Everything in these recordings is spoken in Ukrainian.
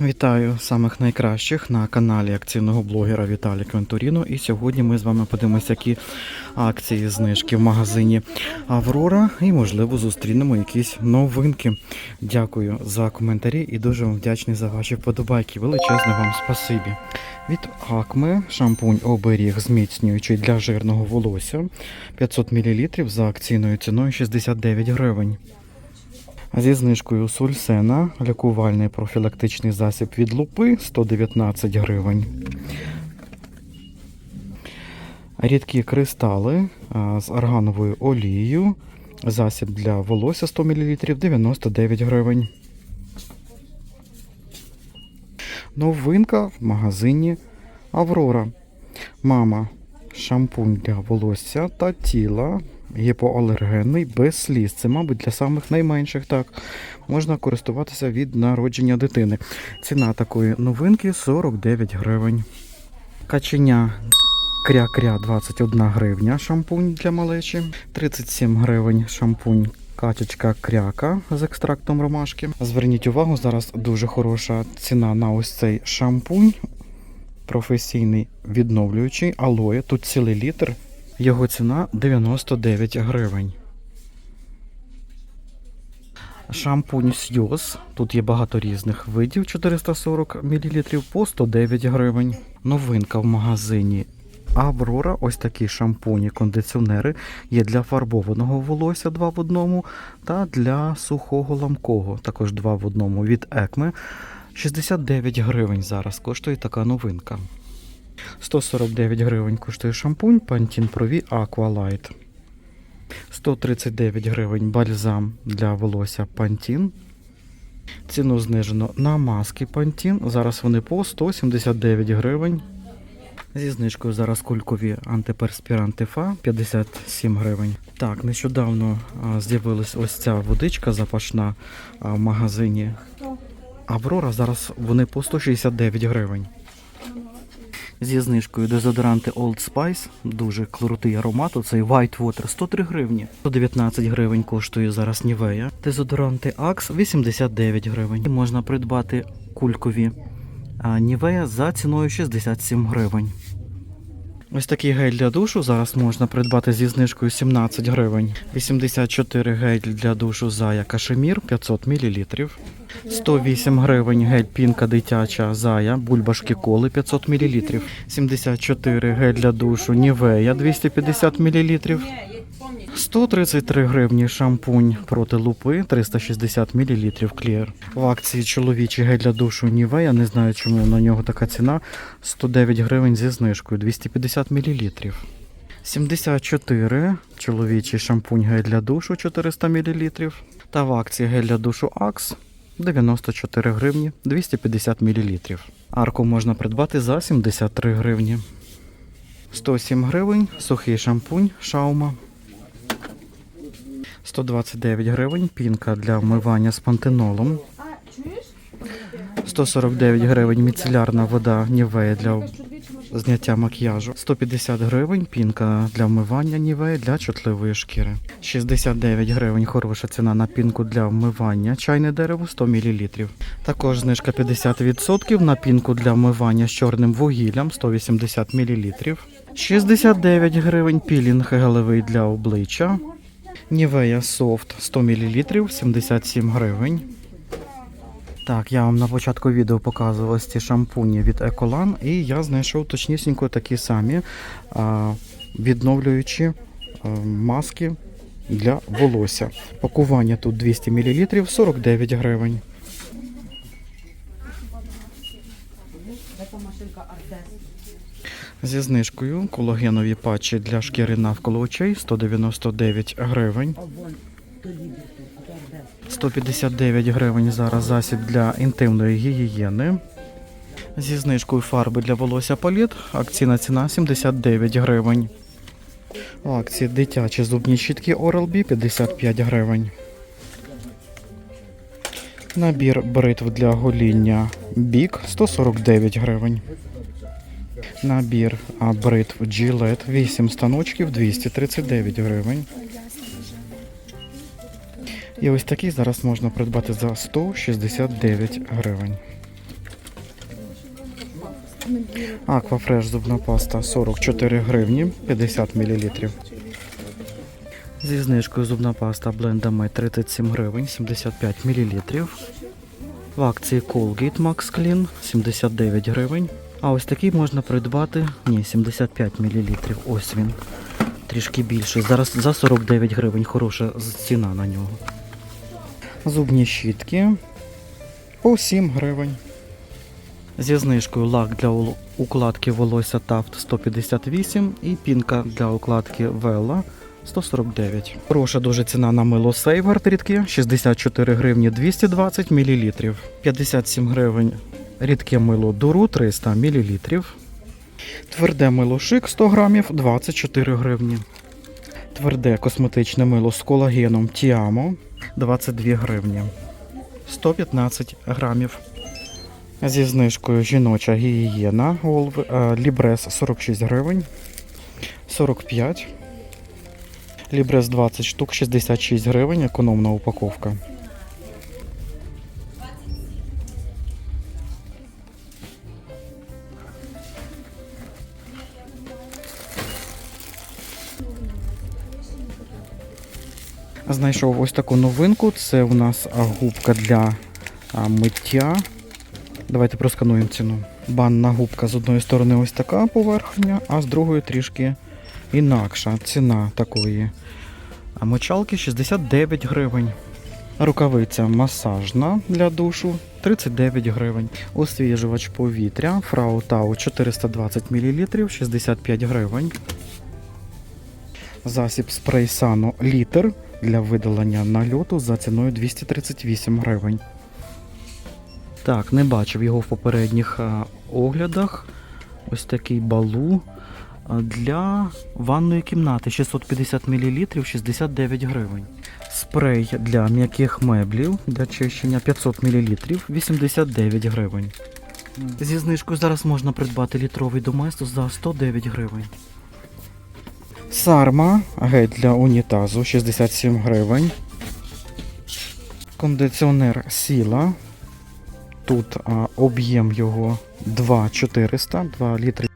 Вітаю самих найкращих на каналі акційного блогера Віталія Квентуріно. І сьогодні ми з вами подивимося, які акції знижки в магазині Аврора. І, можливо, зустрінемо якісь новинки. Дякую за коментарі і дуже вам вдячний за ваші вподобайки. Величезне вам спасибі. Від Акме шампунь оберіг зміцнюючий для жирного волосся 500 мл за акційною ціною 69 гривень. Зі знижкою Сульсена лікувальний профілактичний засіб від лупи 119 гривень. Рідкі кристали з аргановою олією. Засіб для волосся 100 мл 99 гривень. Новинка в магазині Аврора. Мама шампунь для волосся та тіла. Гіпоалергенний без сліз. Це, мабуть, для самих найменших так. Можна користуватися від народження дитини. Ціна такої новинки 49 гривень. Каченя кря-кря 21 гривня шампунь для малечі. 37 гривень шампунь Качечка кряка з екстрактом ромашки. Зверніть увагу, зараз дуже хороша ціна на ось цей шампунь. Професійний відновлюючий алоє. Тут цілий літр. Його ціна 99 гривень. Шампунь Сьюз. Тут є багато різних видів 440 мл по 109 гривень. Новинка в магазині Аврора. Ось такі шампуні, кондиціонери є для фарбованого волосся 2 в одному та для сухого ламкого, також 2 в одному від Екме. 69 гривень зараз коштує така новинка. 149 гривень коштує шампунь Pantene Pro V Aqua Light. 139 гривень бальзам для волосся Pantene. Ціну знижено на маски Pantene. Зараз вони по 179 гривень. Зі знижкою зараз кулькові антиперспіранти ФА 57 гривень. Так, нещодавно а, з'явилась ось ця водичка запашна а, в магазині Аврора. Зараз вони по 169 гривень. Зі знижкою дезодоранти Old Spice, дуже крутий аромат. Оцей White Water 103 гривні. 119 гривень коштує зараз Нівея. Дезодоранти Axe 89 гривень. І можна придбати кулькові Нівея за ціною 67 гривень. Ось такий гель для душу зараз можна придбати зі знижкою 17 гривень. 84 гель для душу Зая Кашемір 500 мл. 108 гривень гель пінка дитяча Зая, бульбашки коли 500 мл. 74 гель для душу Нівея 250 мл. 133 гривні шампунь проти лупи 360 мл Clear. В акції чоловічий гель для душу Нівея, не знаю чому на нього така ціна. 109 гривень зі знижкою 250 мл. 74 чоловічий шампунь гель для душу 400 мл. Та в акції гель для душу Axe 94 гривні 250 мл. Арку можна придбати за 73 гривні. 107 гривень сухий шампунь Шаума. 129 гривень пінка для вмивання з пантенолом. 149 гривень міцелярна вода Нівея для зняття макіяжу. 150 гривень пінка для вмивання Нівея для чутливої шкіри. 69 гривень хороша ціна на пінку для вмивання чайне дерево 100 мл. Також знижка 50% на пінку для вмивання з чорним вугіллям 180 мл. 69 гривень пілінг гелевий для обличчя. Нівея Софт 100 мл 77 гривень. Так, я вам на початку відео показував ці шампуні від Еколан, і я знайшов точнісінько такі самі а, відновлюючі маски для волосся. Пакування тут 200 мл 49 гривень. Зі знижкою колагенові патчі для шкіри навколо очей 199 гривень. 159 гривень зараз засіб для інтимної гігієни. Зі знижкою фарби для волосся паліт. Акційна ціна 79 гривень. В акції дитячі зубні щітки Oral-B 55 гривень. Набір бритв для гоління Бік 149 гривень. Набір бритв Gillette 8 станочків 239 гривень. І ось такий зараз можна придбати за 169 гривень. Аквафреш зубна паста 44 гривні 50 мл. Зі знижкою зубна паста блендами 37 гривень 75 мл. В акції Colgate Max Clean 79 гривень. А ось такий можна придбати. Ні, 75 мл. Ось він. Трішки більший. Зараз за 49 гривень хороша ціна на нього. Зубні щітки по 7 гривень. Зі знижкою лак для укладки волосся Taft 158 і пінка для укладки Vella 149. Хороша дуже ціна на мило Сейвард рідке 64 гривні 220 мл. 57 гривень рідке мило Дуру 300 мл. Тверде мило Шик 100 грамів 24 гривні. Тверде косметичне мило з колагеном Тіамо 22 гривні. 115 грамів. Зі знижкою жіноча гігієна е, Лібрес 46 гривень. 45. Лібрес 20 штук, 66 гривень, економна упаковка. Знайшов ось таку новинку. Це у нас губка для миття. Давайте проскануємо ціну. Банна губка з одної сторони ось така поверхня, а з другої трішки інакша. Ціна такої мочалки 69 гривень. Рукавиця масажна для душу 39 гривень. Освіжувач повітря Фрау Тау 420 мл 65 гривень. Засіб спрей Сано літр для видалення нальоту за ціною 238 гривень. Так, не бачив його в попередніх оглядах. Ось такий балу для ванної кімнати 650 мл 69 гривень. Спрей для м'яких меблів для чищення 500 мл 89 гривень. Зі знижкою зараз можна придбати літровий доместос за 109 гривень. Сарма гель для унітазу 67 гривень. Кондиціонер Сіла. Тут об'єм його 2,400, 2 літри.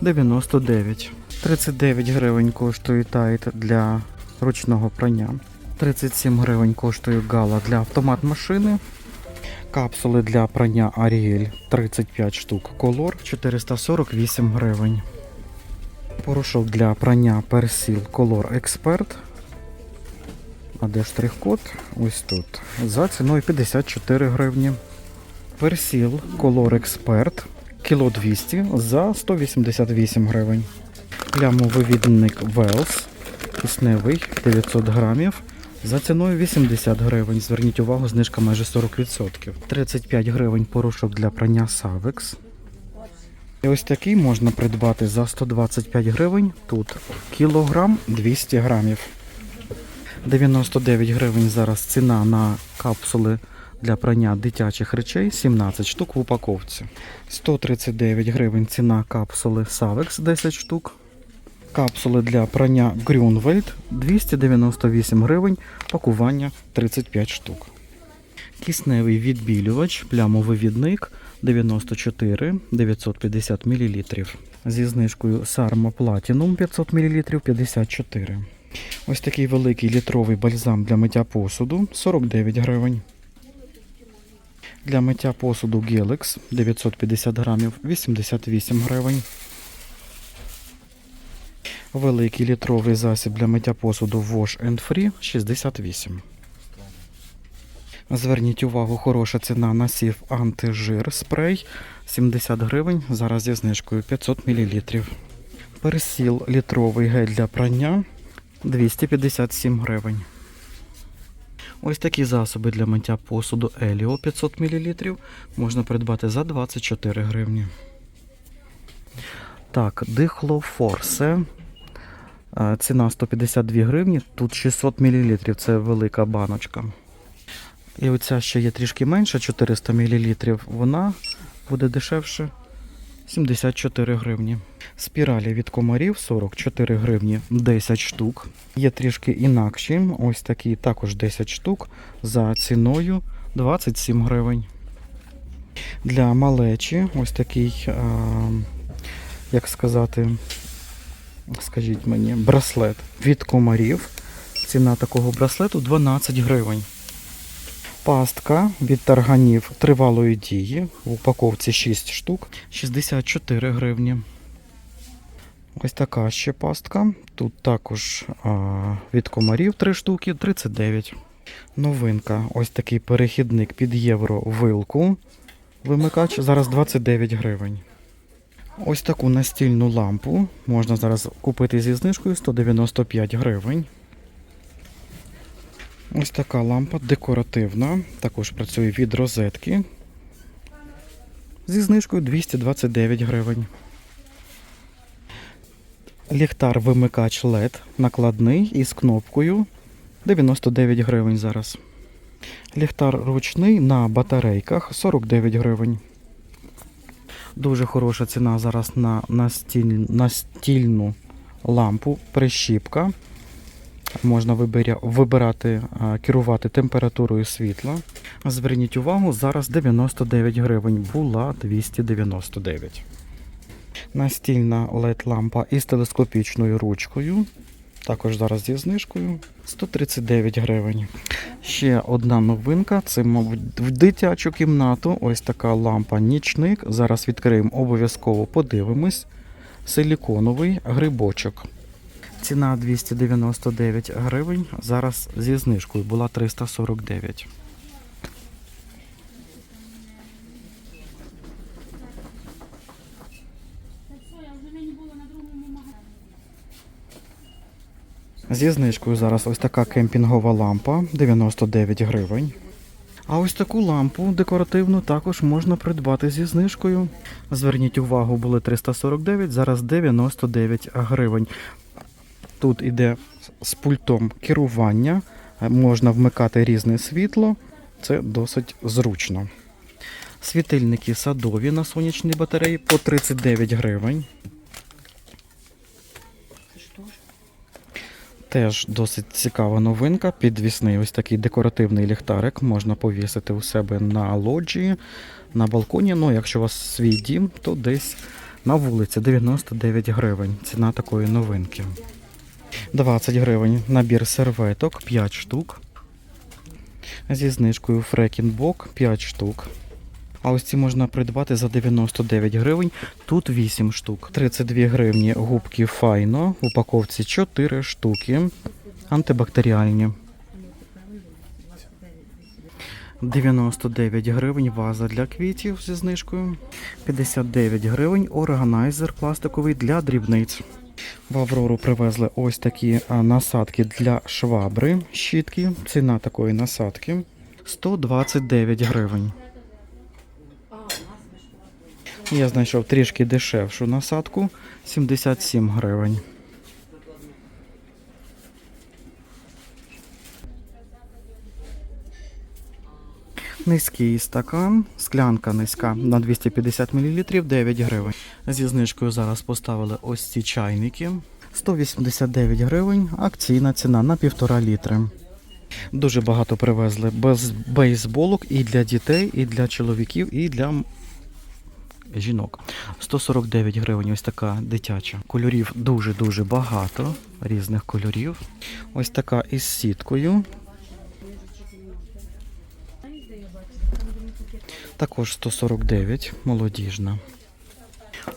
99. 39 гривень коштує тайт для ручного прання. 37 гривень коштує гала для автомат машини. Капсули для прання Ariel 35 штук. Колор 448 гривень. Порошок для прання Персіл Color Expert. А де штрих-код? Ось тут. За ціною 54 гривні. Персіл Color Expert кіло 200 за 188 гривень. Плямовивідник Wells кисневий 900 грамів за ціною 80 гривень. Зверніть увагу, знижка майже 40%. 35 гривень порошок для прання Savex. І ось такий можна придбати за 125 гривень. Тут кілограм 200 грамів. 99 гривень зараз ціна на капсули для прання дитячих речей 17 штук в упаковці. 139 гривень ціна капсули Savex 10 штук. Капсули для прання Grünwald 298 гривень, пакування 35 штук. Кисневий відбілювач, плямовивідник 94 950 мл. Зі знижкою Sarma Platinum 500 мл 54. Ось такий великий літровий бальзам для миття посуду 49 гривень. Для миття посуду Gelex 950 грамів 88 гривень. Великий літровий засіб для миття посуду Wash and Free 68. Зверніть увагу, хороша ціна на сів антижир спрей 70 гривень. Зараз зі знижкою 500 мл. Персіл літровий гель для прання 257 гривень. Ось такі засоби для миття посуду Еліо 500 мл можна придбати за 24 гривні. Так, дихло Форсе. Е, Ціна 152 гривні, тут 600 мл, це велика баночка. І оця ще є трішки менша, 400 мл, вона буде дешевше 74 гривні. Спіралі від комарів 44 гривні 10 штук. Є трішки інакші, ось такі також 10 штук за ціною 27 гривень. Для малечі ось такий, як сказати, скажіть мені, браслет від комарів. Ціна такого браслету 12 гривень. Пастка від тарганів тривалої дії. В упаковці 6 штук, 64 гривні. Ось така ще пастка. Тут також а, від комарів 3 штуки, 39. Новинка. Ось такий перехідник під євро вилку. Вимикач зараз 29 гривень. Ось таку настільну лампу можна зараз купити зі знижкою 195 гривень. Ось така лампа декоративна. Також працює від розетки. Зі знижкою 229 гривень. Ліхтар вимикач LED накладний із кнопкою 99 гривень зараз. Ліхтар ручний на батарейках 49 гривень. Дуже хороша ціна зараз на настіль... настільну лампу прищіпка. Можна вибиря... вибирати, керувати температурою світла. Зверніть увагу, зараз 99 гривень, була 299. Настільна LED-лампа із телескопічною ручкою. Також зараз зі знижкою 139 гривень. Ще одна новинка це, мабуть, в дитячу кімнату. Ось така лампа нічник. Зараз відкриємо обов'язково подивимось. Силіконовий грибочок. Ціна 299 гривень. Зараз зі знижкою була 349. Зі знижкою зараз ось така кемпінгова лампа 99 гривень. А ось таку лампу декоративну також можна придбати зі знижкою. Зверніть увагу, були 349, зараз 99 гривень. Тут іде з пультом керування, можна вмикати різне світло, це досить зручно. Світильники садові на сонячній батареї по 39 гривень. Теж досить цікава новинка. Підвісний ось такий декоративний ліхтарик можна повісити у себе на лоджії, на балконі. Ну, якщо у вас свій дім, то десь на вулиці 99 гривень. Ціна такої новинки. 20 гривень набір серветок 5 штук. Зі знижкою Фрекінбок 5 штук. А ось ці можна придбати за 99 гривень. Тут 8 штук. 32 гривні губки Файно. В упаковці 4 штуки. Антибактеріальні. 99 гривень ваза для квітів зі знижкою. 59 гривень органайзер пластиковий для дрібниць. В Аврору привезли ось такі насадки для швабри, щітки. Ціна такої насадки 129 гривень. Я знайшов трішки дешевшу насадку 77 гривень. Низький стакан, склянка низька на 250 мл 9 гривень. Зі знижкою зараз поставили ось ці чайники. 189 гривень, акційна ціна на 1,5 літри. Дуже багато привезли без бейсболок і для дітей, і для чоловіків, і для жінок. 149 гривень, ось така дитяча. Кольорів дуже-дуже багато, різних кольорів. Ось така із сіткою. Також 149, молодіжна.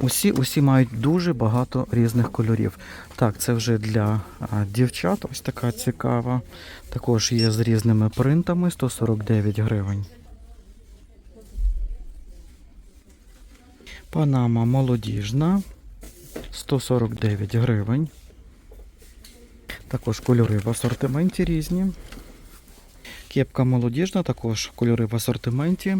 Усі, усі мають дуже багато різних кольорів. Так, це вже для дівчат, ось така цікава. Також є з різними принтами 149 гривень. Панама молодіжна 149 гривень. Також кольори в асортименті різні. Кепка молодіжна, також кольори в асортименті.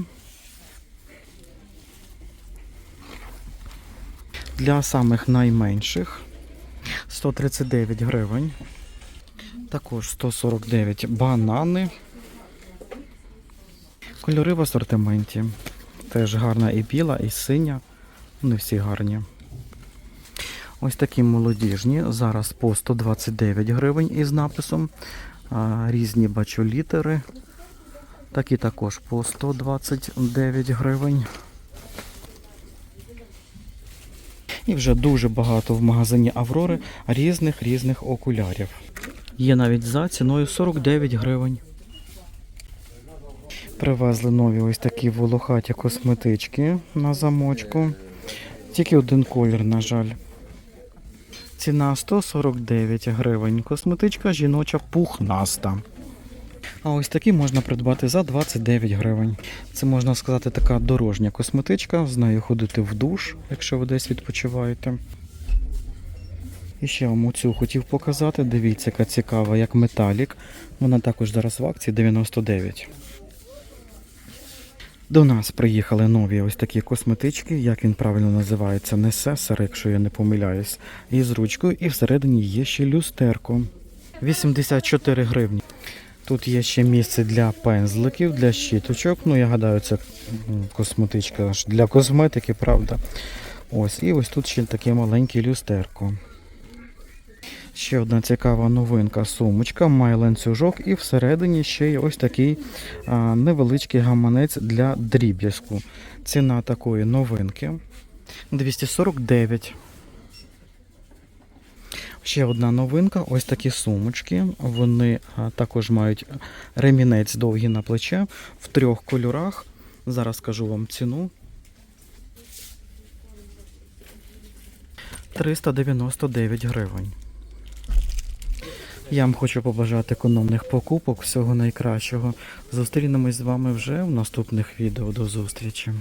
Для самих найменших 139 гривень. Також 149 банани. Кольори в асортименті. Теж гарна і біла, і синя. Не всі гарні. Ось такі молодіжні. Зараз по 129 гривень із написом. Різні бачу літери. Такі також по 129 гривень. І вже дуже багато в магазині Аврори різних різних окулярів. Є навіть за ціною 49 гривень. Привезли нові ось такі волохаті косметички на замочку. Тільки один колір, на жаль. Ціна 149 гривень. Косметичка жіноча пухнаста. А ось такі можна придбати за 29 гривень. Це можна сказати така дорожня косметичка. З нею ходити в душ, якщо ви десь відпочиваєте. І ще вам оцю хотів показати. Дивіться, яка цікава, як металік. Вона також зараз в акції 99. До нас приїхали нові ось такі косметички, як він правильно називається, несесер, якщо я не помиляюсь, і з ручкою, і всередині є ще люстерко. 84 гривні. Тут є ще місце для пензликів, для щіточок. Ну, я гадаю, це косметичка для косметики, правда. Ось, і ось тут ще таке маленьке люстерко. Ще одна цікава новинка сумочка, має ланцюжок, і всередині ще є ось такий а, невеличкий гаманець для дріб'язку. Ціна такої новинки 249. Ще одна новинка, ось такі сумочки. Вони також мають ремінець довгий на плече в трьох кольорах. Зараз скажу вам ціну. 399 гривень. Я вам хочу побажати економних покупок, всього найкращого. Зустрінемось з вами вже в наступних відео. До зустрічі.